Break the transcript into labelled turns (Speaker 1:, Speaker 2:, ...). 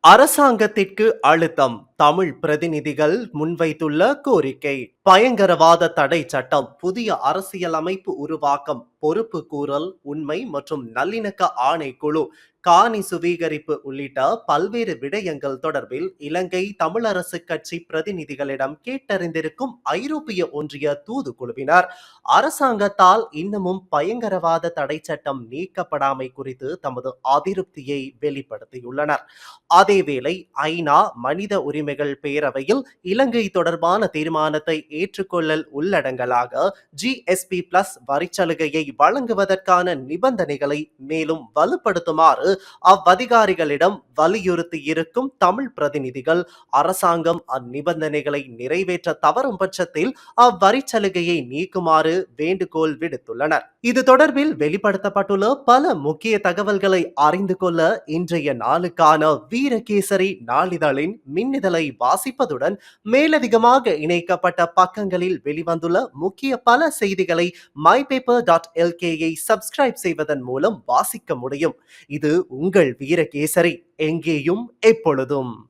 Speaker 1: அரசாங்கத்திற்கு அழுத்தம். தமிழ் பிரதிநிதிகள் முன்வைத்துள்ள கோரிக்கை. பயங்கரவாத தடை சட்டம் புதிய அரசியலமைப்பு உருவாக்கம் பொறுப்பு கூறல் உண்மை மற்றும் நல்லிணக்க ஆணைக்குழு காணி சுவீகரிப்பு உள்ளிட்ட பல்வேறு விடயங்கள் தொடர்பில் இலங்கை தமிழரசு கட்சி பிரதிநிதிகளிடம் கேட்டறிந்திருக்கும் ஐரோப்பிய ஒன்றிய தூதுக்குழுவினர் அரசாங்கத்தால் இன்னமும் பயங்கரவாத தடை சட்டம் நீக்கப்படாமை குறித்து தமது அதிருப்தியை வெளிப்படுத்தியுள்ளனர். அதேவேளை ஐநா மனித உரிமை உரிமைகள் பேரவையில் இலங்கை தொடர்பான தீர்மானத்தை ஏற்றுக்கொள்ளல் உள்ளடங்கலாக ஜிஎஸ்பி பிளஸ் வரிச்சலுகையை வழங்குவதற்கான நிபந்தனைகளை மேலும் வலுப்படுத்துமாறு அவ்வதிகாரிகளிடம் வலியுறுத்தி இருக்கும் தமிழ் பிரதிநிதிகள் அரசாங்கம் அந்நிபந்தனைகளை நிறைவேற்ற தவறும் பட்சத்தில் அவ்வரிச்சலுகையை நீக்குமாறு வேண்டுகோள் விடுத்துள்ளனர். இது தொடர்பில் வெளிப்படுத்தப்பட்டுள்ள பல முக்கிய தகவல்களை அறிந்து கொள்ள இன்றைய நாளுக்கான வீரகேசரி நாளிதழின் மின்னிதழை வாசிப்பதுடன் மேலதிகமாக இணைக்கப்பட்ட பக்கங்களில் வெளிவந்துள்ள முக்கிய பல செய்திகளை மை பேப்பர் டாட் எல்கேயை சப்ஸ்கிரைப் செய்வதன் மூலம் வாசிக்க முடியும். இது உங்கள் வீரகேசரி. எங்கேயும் எப்பொழுதும்.